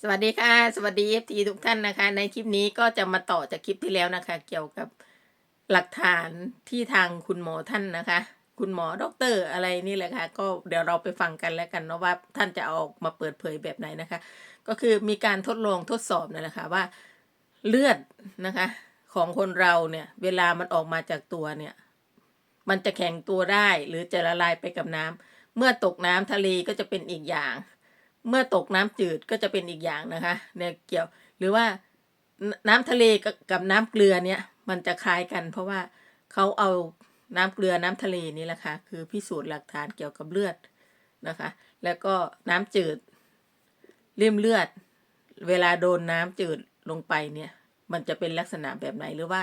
สวัสดีค่ะ สวัสดีเอฟทีทุกท่านนะคะ ในคลิปนี้ก็จะมาต่อจากคลิปที่แล้วนะคะ เกี่ยวกับหลักฐานที่ทางคุณหมอท่านนะคะ คุณหมอด็อกเตอร์อะไรนี่แหละค่ะ ก็เดี๋ยวเราไปฟังกันแล้วกันเนาะว่าท่านจะเอาออกมาเปิดเผยแบบไหนนะคะ ก็คือมีการทดลองทดสอบนั่นแหละค่ะว่าเลือดนะคะ ของคนเราเนี่ยเวลามันออกมาจากตัวเนี่ย มันจะแข็งตัวได้หรือจะละลายไปกับน้ำเมื่อตกน้ำทะเลก็จะเป็นอีกอย่าง เมื่อตกน้ำจืดก็จะเป็นอีกอย่างนะคะเนี่ยเกี่ยวหรือว่าน้น้ำทะเลกับกับน้ำเกลือเนี่ยมันจะคล้ายกัน เพราะว่าเขาเอาน้ำเกลือน้ำทะเลนี่แหละค่ะคือพิสูจน์หลักฐานเกี่ยวกับเลือดนะคะ แล้วก็น้ำจืดริมเลือด เวลาโดนน้ำจืดลงไปเนี่ย มันจะเป็นลักษณะแบบไหนหรือว่า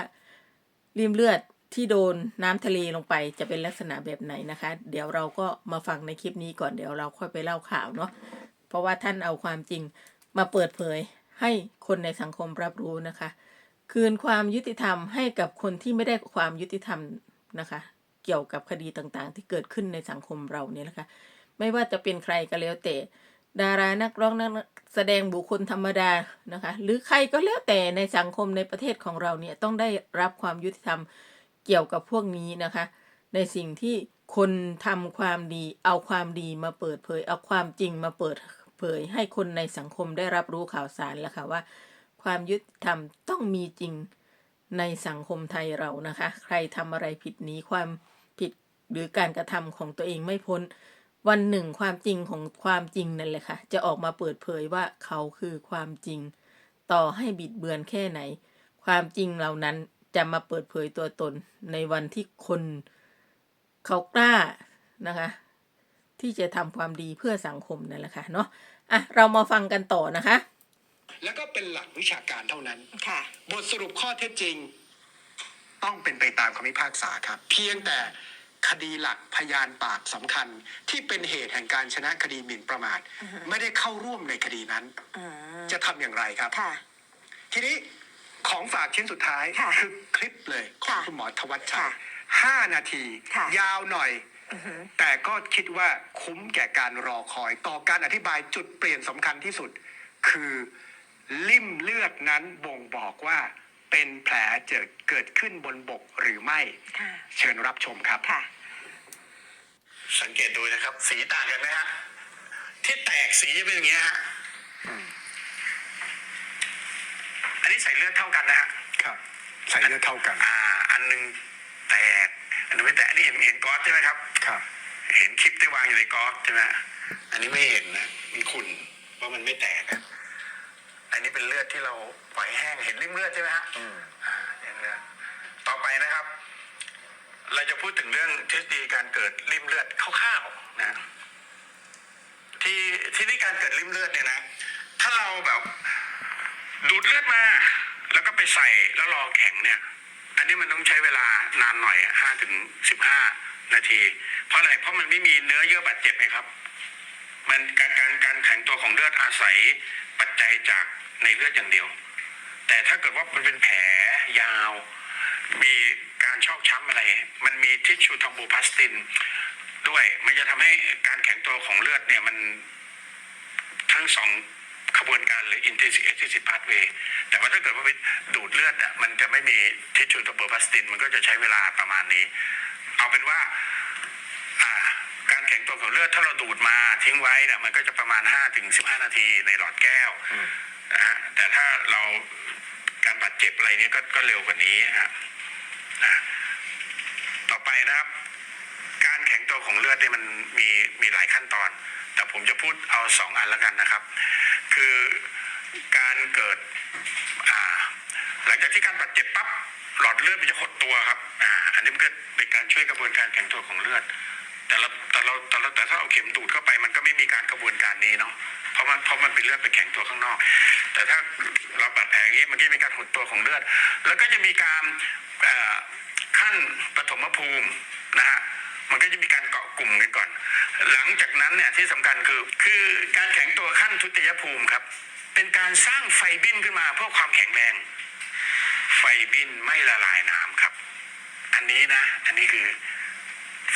ริมเลือดที่โดนน้ำทะเลลงไปจะเป็นลักษณะแบบไหนนะคะ เดี๋ยวเราก็มาฟังในคลิปนี้ก่อนเดี๋ยวเราค่อยไปเล่าข่าวเนาะ เพราะว่าท่านเอาความจริงมาเปิดเผยให้คนในสังคมรับรู้นะคะ คืนความยุติธรรมให้กับคนที่ไม่ได้ความยุติธรรมนะคะ เกี่ยวกับคดีต่างๆ ที่เกิดขึ้นในสังคมเราเนี่ยนะคะ ไม่ว่าจะเป็นใครก็แล้วแต่ ดารานักร้องนักแสดงบุคคลธรรมดานะคะ หรือใครก็แล้วแต่ในสังคมในประเทศของเราเนี่ยต้องได้รับความยุติธรรมเกี่ยวกับพวกนี้นะคะ ในสิ่งที่คนทำความดี เอาความดีมาเปิดเผย เอาความจริงมาเปิดเผ ผยให้คนในสังคมได้รับรู้ข่าวสารแล้วค่ะว่า ความยุติธรรมต้องมีจริงในสังคมไทยเรานะคะ ใครทำอะไรผิดหนีความผิดหรือการกระทำของตัวเองไม่พ้น วันหนึ่งความจริงของความจริงนั่นแหละค่ะ จะออกมาเปิดเผยว่าเขาคือความจริง ต่อให้บิดเบือนแค่ไหน ความจริงเหล่านั้นจะมาเปิดเผยตัวตนในวันที่คน เขากล้านะคะ ที่จะทำความดีเพื่อสังคมนั่นแหละค่ะเนาะอะเรามาฟังกันต่อนะคะ แล้วก็เป็นหลักวิชาการเท่านั้นค่ะ บทสรุปข้อเท็จจริง ต้องเป็นไปตามคำพิพากษาครับ เพียงแต่คดีหลักพยานปากสำคัญที่เป็นเหตุแห่งการชนะคดีหมิ่นประมาทอือฮึไม่ได้เข้าร่วมในคดีนั้นอืมจะทำอย่างไรครับค่ะทีนี้ของฝากชิ้นสุดท้ายค่ะคือคลิปเลยของค่ะคุณหมอทวัชชัยค่ะห้านาทีค่ะยาวหน่อยอือหือ แต่ก็คิดว่าคุ้มแก่การรอคอย ต่อการอธิบายจุดเปลี่ยนสำคัญที่สุด คือลิ่มเลือดนั้นบ่งบอกว่าเป็นแผลเกิดเกิดขึ้นบนบกหรือไม่ ค่ะ เชิญรับชมครับ ค่ะ สังเกตดูนะครับ สีต่างกันไหมฮะที่แตกสีจะเป็นอย่างเงี้ยฮะอันนี้ใส่เลือดเท่ากันนะฮะครับ ใส่เลือดเท่ากัน อ่า อันหนึงแตก อันนึงไม่แตกอันนี้เห็นเห็นก๊อซใช่ไหมครับ ครับ เห็นคลิปที่วางอยู่ในก๊อซใช่ไหมอันนี้ไม่เห็นนะมันขุ่นเพราะมันไม่แตกอะอันนี้เป็นเลือดที่เราปล่อยแห้งเห็นริ่มเลือดใช่ไหมฮะอืม อ่าเห็นเลือดต่อไปนะครับ เราจะพูดถึงเรื่องทฤษฎีการเกิดริ่มเลือดคร่าวๆนะ ที่ที่นี่การเกิดริ่มเลือดเนี่ยนะ ถ้าเราแบบ ดูดเลือดมา แล้วก็ไปใส่แล้วรอแข็งเนี่ย อันนี้มันต้องใช้เวลานานหน่อยห้าถึงสิบห้านาที เพราะอะไรเพราะมันไม่มีเนื้อเยื่อบาดเจ็บไงครับ มันการการการแข็งตัวของเลือดอาศัยปัจจัยจากในเลือดอย่างเดียว แต่ถ้าเกิดว่ามันเป็นแผลยาว มีการชอกช้ำอะไร มันมีทิชชูทอมโบพลาสติน ด้วยมันจะทำให้การแข็งตัวของเลือดเนี่ยมันทั้งสอง ขบวนการเลย intrinsic extrinsic pathway แต่ว่าถ้าเกิดว่าไปดูดเลือดอะมันจะไม่มีทิชชูทอมโบพลาสติน มันก็จะใช้เวลาประมาณนี้ เอาเป็นว่าอ่าการแข็งตัวของเลือดถ้าเราดูดมาทิ้งไว้เนี่ยมันก็จะประมาณ5ถึง15 นาทีในหลอดแก้วนะฮะแต่ถ้าเราการบาดเจ็บอะไรเนี้ยก็ก็เร็วกว่านี้ฮะนะต่อไปนะครับ การแข็งตัวของเลือดเนี่ยมันมีมีหลายขั้นตอน แต่ผมจะพูดเอาสองอันแล้วกันนะครับ คือการเกิดหลังจากที่การบาดเจ็บปั๊บหลอดเลือดมันจะหดตัวครับอ่าอันนี้มันก็เป็นการช่วยกระบวนการแข็งตัวของเลือด แต่เราแต่เราแต่เราแต่ถ้าเอาเข็มดูดเข้าไปมันก็ไม่มีการกระบวนการนี้เนาะเพราะมันเพราะมันเป็นเลือดไปแข็งตัวข้างนอก แต่ถ้าเราบาดแผลอย่างนี้มันก็มีการหดตัวของเลือด แล้วก็จะมีการขั้นปฐมภูมินะฮะ มันก็จะมีการเกาะกลุ่มกันก่อน หลังจากนั้นเนี่ยที่สำคัญคือ คือการแข็งตัวขั้นทุติยภูมิครับ เป็นการสร้างไฟบินขึ้นมาเพื่อความแข็งแรง ไฟบินไม่ละลายน้ำครับ อันนี้นะ อันนี้คือ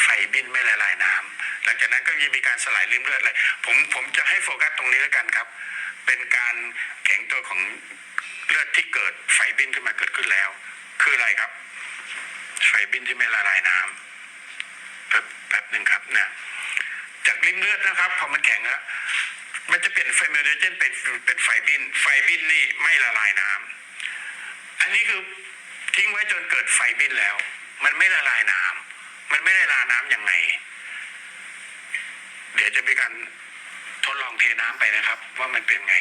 ไฟบินไม่ละลายน้ำหลังจากนั้นก็ยังมีการสลายริ่มเลือดเลยผมผมจะให้โฟกัสตรงนี้แล้วกันครับ เป็นการแข็งตัวของเลือดที่เกิดไฟบินขึ้นมาเกิดขึ้นแล้ว คืออะไรครับ ไฟบินที่ไม่ละลายน้ำแป๊บแป๊บหนึ่งครับนี่ยจากริมเลือดนะครับ พอมันแข็งแล้วมันจะเปลี่ยนไฟเมลเจนเป็นเป็นไฟบิน ไฟบินนี่ไม่ละลายน้ำอันนี้คือทิ้งไว้จนเกิดไฟบินแล้ว มันไม่ละลายน้ำมันไม่ละลายน้ำยังไง เดี๋ยวจะมีการทดลองเทน้ำไปนะครับ ว่ามันเป็นไง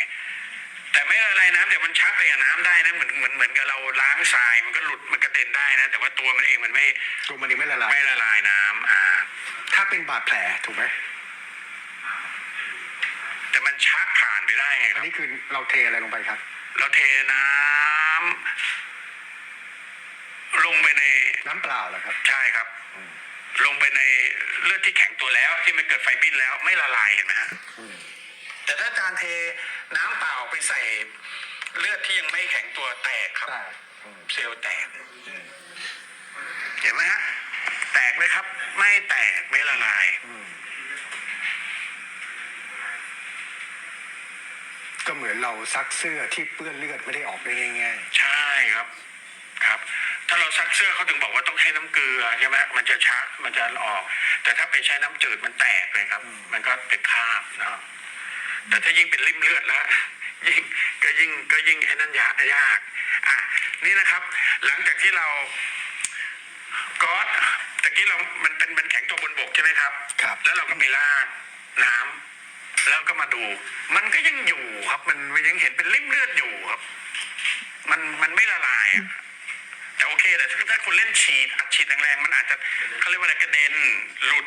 แต่ไม่ละลายน้ำเดี๋ยวมันชักไปกับน้ำได้นะเหมือนเหมือนเหมือนกับเราล้างทรายมันก็หลุดมันกระเด็นได้นะ แต่ว่าตัวมันเองมันไม่ตัวมันเองไม่ละลาย ไม่ละลายน้ำอ่า ถ้าเป็นบาดแผลถูกไหมแต่มันชักผ่านไปได้ไงคอันรับนี้คือเราเทอะไรลงไปครับ เราเทน้ำลงไปใน น้ำเปล่าเหรอครับ ใช่ครับลงไปในเลือดที่แข็งตัวแล้ว ที่มันเกิดไฟบินแล้วไม่ละลายเห็นไหมฮะ อืม แต่ถ้าการเทน้ำเปล่าไปใส่เลือดที่ยังไม่แข็งตัวแตกครับได้อืมเซลล์แตก เห็นไหมฮะ แตกไหมครับ ไม่แตกไม่ละลายอืมก็เหมือนเราซักเสื้อที่เปื้อนเลือดไม่ได้ออกได้ง่ายใช่ครับครับ ถ้าเราซักเสื้อเขาถึงบอกว่าต้องให้น้ำเกลือใช่ไหมมันจะชักมันจะออก แต่ถ้าไปใช้น้ำจืดมันแตกเลยครับ มันก็เป็นคราบเนาะ แต่ถ้ายิ่งเป็นริ่มเลือดแล้วยิ่งก็ยิ่งก็ยิ่งไอ้นั่นยากยากอะนี่นะครับ หลังจากที่เราก๊อตตะกี้เรามันเป็นมันแข็งตัวบนบกใช่ไหมครับๆครับ แล้วเราก็ไปลาดน้ำแล้วก็มาดู มันก็ยังอยู่ครับ มันมันยังเห็นเป็นริ่มเลือดอยู่ครับ มันมันไม่ละลายอะแต่โอเคแต่ถ้าถ้าคุณเล่นฉีดอัดฉีดแรงๆมันอาจจะเขาเรียกว่าอะไรกระเด็นหลุด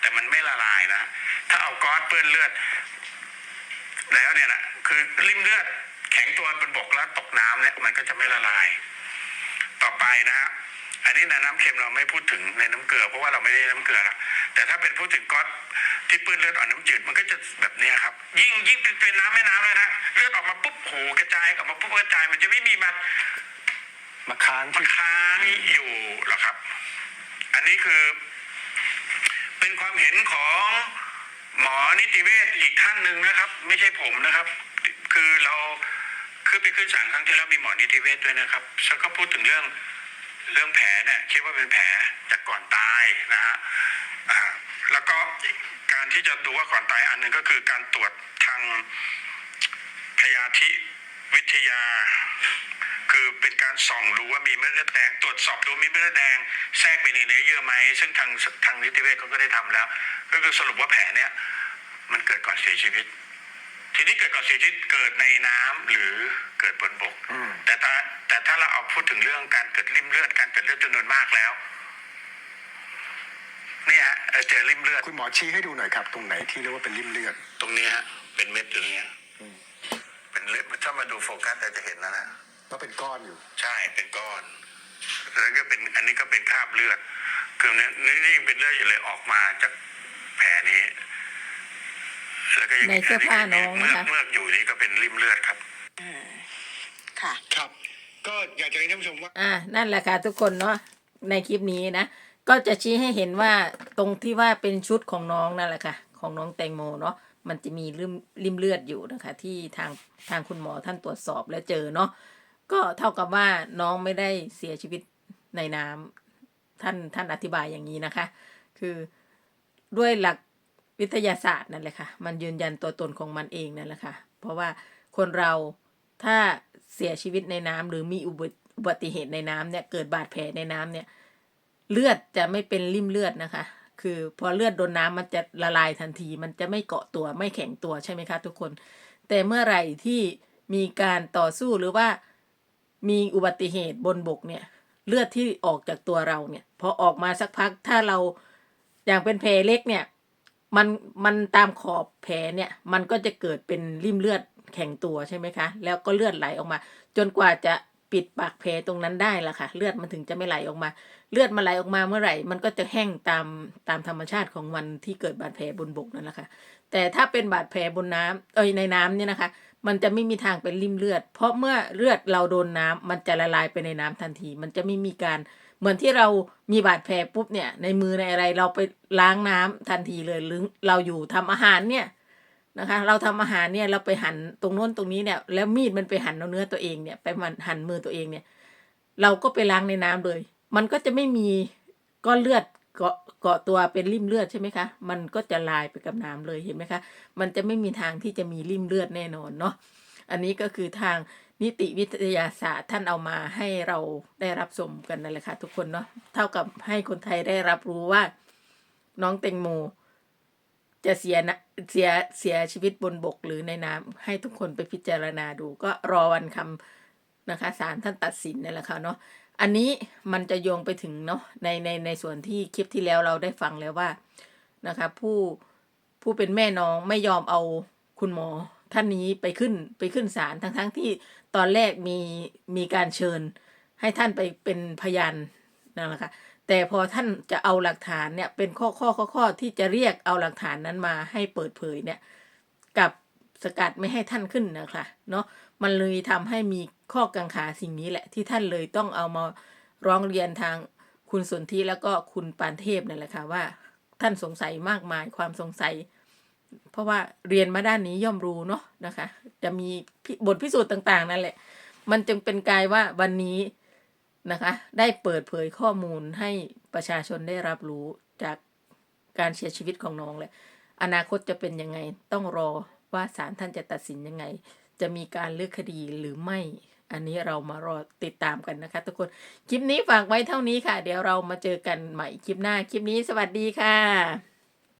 แต่มันไม่ละลายนะถ้าเอาก๊อซเปื้อนเลือด แล้วเนี่ยนะคือริ่มเลือดแข็งตัวบนบกแล้วตกน้ำเนี่ยมันก็จะไม่ละลาย ต่อไปนะฮะอันนี้ในน้ำเค็มเราไม่พูดถึงในน้ำเกลือเพราะว่าเราไม่ได้น้ำเกลือล้วแต่ถ้าเป็นพูดถึงก๊อตที่ปื้นเลือดอ่อนน้ำจืดมันก็จะแบบนี้ครับ ยิ่งยิ่งเป็นน้ำแม่น้ำเลยนะเลือดออกมาปุ๊บโหกระจายออกมาปุ๊บกระจาย มันจะไม่มีมามาค้างมาค้างอยู่หรอครับ อันนี้คือ เป็นความเห็นของ หมอนิติเวชอีกท่านหนึ่งนะครับ ไม่ใช่ผมนะครับ คือเราคือไปขึ้นศาลครั้งที่แล้วมีหมอนิติเวชด้วยนะครับแล้วก็พูดถึงเรื่องเรื่องแผลเนี่ยคิดว่าเป็นแผลจากก่อนตายนะฮะอ่าแล้วก็การที่จะดูว่าก่อนตายอันหนึ่งก็คือการตรวจทางพยาธิวิทยา คือเป็นการส่องดูว่ามีเม็ดเลือดแดง ตรวจสอบดูมีเม็ดเลือดแดงแทรกไปในเนื้อเยื่อไหมซึ่งทางทางนิติเวชเขาก็ได้ทำแล้ว ก็คือสรุปว่าแผลเนี่ยมันเกิดก่อนเสียชีวิต ทีนี้เกิดก่อนเสียชีวิตเกิดในน้ำหรือเกิดบนบกอืมแต่ถ้าแต่ถ้าเราเอาพูดถึงเรื่องการเกิดริ่มเลือดการเกิดเลือดจำนวนมากแล้วเนี่ยฮะเอ่อเจอริ่มเลือด คุณหมอชี้ให้ดูหน่อยครับ ตรงไหนที่เรียกว่าเป็นริ่มเลือด ตรงนี้ฮะเป็นเม็ดอยู่ตรงเนี้ยอืมเป็นเลือดถ้ามาดูโฟกัสเราจะเห็นนะนะก็เป็นก้อนอยู่ ใช่เป็นก้อนแล้วก็เป็นอันนี้ก็เป็นคราบเลือดคือเนี่ยนี่นี่เป็นเลือดอยู่เลยออกมาจากแผลนี้ แล้วก็ยังในเสื้อผ้าน้องเมือกนะคะ เมือกอยู่นี่ก็เป็นริมเลือดครับค่ะ ครับ ก็อยากจะให้ท่านผู้ชมว่า อ่า นั่นแหละค่ะทุกคนเนาะในคลิปนี้นะ ก็จะชี้ให้เห็นว่าตรงที่ว่าเป็นชุดของน้องนั่นแหละค่ะ ของน้องแตงโมเนาะมันจะมีริมริมเลือดอยู่นะคะ ที่ทางทางคุณหมอท่านตรวจสอบและเจอเนาะก็เท่ากับว่าน้องไม่ได้เสียชีวิตในน้ำท่านท่านอธิบายอย่างนี้นะคะ คือด้วยหลัก วิทยาศาสตร์นั่นแหละค่ะ มันยืนยันตัวตนของมันเองนั่นแหละค่ะ เพราะว่าคนเราถ้าเสียชีวิตในน้ำหรือมีอุบัติเหตุในน้ำเนี่ยเกิดบาดแผลในน้ำเนี่ย เลือดจะไม่เป็นริ่มเลือดนะคะ คือพอเลือดโดนน้ำมันจะละลายทันที มันจะไม่เกาะตัวไม่แข็งตัวใช่ไหมคะทุกคน แต่เมื่อไหร่ที่มีการต่อสู้หรือว่ามีอุบัติเหตุบนบกเนี่ย เลือดที่ออกจากตัวเราเนี่ย พอออกมาสักพักถ้าเราอย่างเป็นแผลเล็กเนี่ย มันมันตามขอบแผลเนี่ย มันก็จะเกิดเป็นริ่มเลือดแข็งตัวใช่ไหมคะ แล้วก็เลือดไหลออกมา จนกว่าจะปิดปากแผลตรงนั้นได้ละค่ะ เลือดมันถึงจะไม่ไหลออกมา เลือดมันไหลออกมาเมื่อไหร่ มันก็จะแห้งตามตามธรรมชาติของมันที่เกิดบาดแผลบนบกนั่นแหละค่ะ แต่ถ้าเป็นบาดแผลบนน้ำเอ้ยในน้ำเนี่ยนะคะ มันจะไม่มีทางเป็นริ่มเลือด เพราะเมื่อเลือดเราโดนน้ำมันจะละลายไปในน้ำทันที มันจะไม่มีการ เหมือนที่เรามีบาดแผลปุ๊บเนี่ยในมือในอะไรเราไปล้างน้ำทันทีเลยหรือเราอยู่ทำอาหารเนี่ยนะคะ เราทำอาหารเนี่ยเราไปหั่นตรงโน้นตรงนี้เนี่ยแล้วมีดมันไปหั่นเอาเนื้อตัวเองเนี่ยไปมันหั่นมือตัวเองเนี่ย เราก็ไปล้างในน้ำเลย มันก็จะไม่มีก้อนเลือดเกาะเกาะตัวเป็นริ่มเลือดใช่ไหมคะ มันก็จะลายไปกับน้ำเลยเห็นไหมคะ มันจะไม่มีทางที่จะมีริ่มเลือดแน่นอนเนาะ อันนี้ก็คือทาง นิติวิทยาศาสตร์ท่านเอามาให้เราได้รับชมกันนั่นแหละค่ะทุกคนเนาะเท่ากับให้คนไทยได้รับรู้ว่า น้องเต็งโมจะเสียนะเสียเสียชีวิตบนบกหรือในน้ำให้ทุกคนไปพิจารณาดูก็รอวันคำนะคะศาลท่านตัดสินนั่นแหละค่ะเนาะอันนี้มันจะโยงไปถึงเนาะในในในส่วนที่คลิปที่แล้วเราได้ฟังแล้วว่านะคะ ผู้ผู้เป็นแม่น้องไม่ยอมเอาคุณหมอ ท่านนี้ไปขึ้นไปขึ้นศาลทั้งทั้งที่ตอนแรกมีมีการเชิญ ให้ท่านไปเป็นพยานนั่นแหละค่ะแต่พอท่านจะเอาหลักฐานเนี่ยเป็นข้อข้อข้อข้อที่จะเรียกเอาหลักฐานนั้นมาให้เปิดเผยเนี่ยกับสกัดไม่ให้ท่านขึ้นนะคะเนาะมันเลยทำให้มีข้อกังขาสิ่งนี้แหละ ที่ท่านเลยต้องเอามาร้องเรียนทางคุณสนธิแล้วก็คุณปานเทพนั่นแหละค่ะว่า ท่านสงสัยมากมายความสงสัย เพราะว่าเรียนมาด้านนี้ย่อมรู้เนาะนะคะ จะมีบทพิสูจน์ต่าง ๆ นั่นแหละ มันจึงเป็นกายว่าวันนี้นะคะ ได้เปิดเผยข้อมูลให้ประชาชนได้รับรู้จากการเสียชีวิตของน้องแหละอนาคตจะเป็นยังไงต้องรอว่าศาลท่านจะตัดสินยังไง จะมีการเลือกคดีหรือไม่ อันนี้เรามารอติดตามกันนะคะ ทุกคน คลิปนี้ฝากไว้เท่านี้ค่ะ เดี๋ยวเรามาเจอกันใหม่คลิปหน้า คลิปนี้สวัสดีค่ะ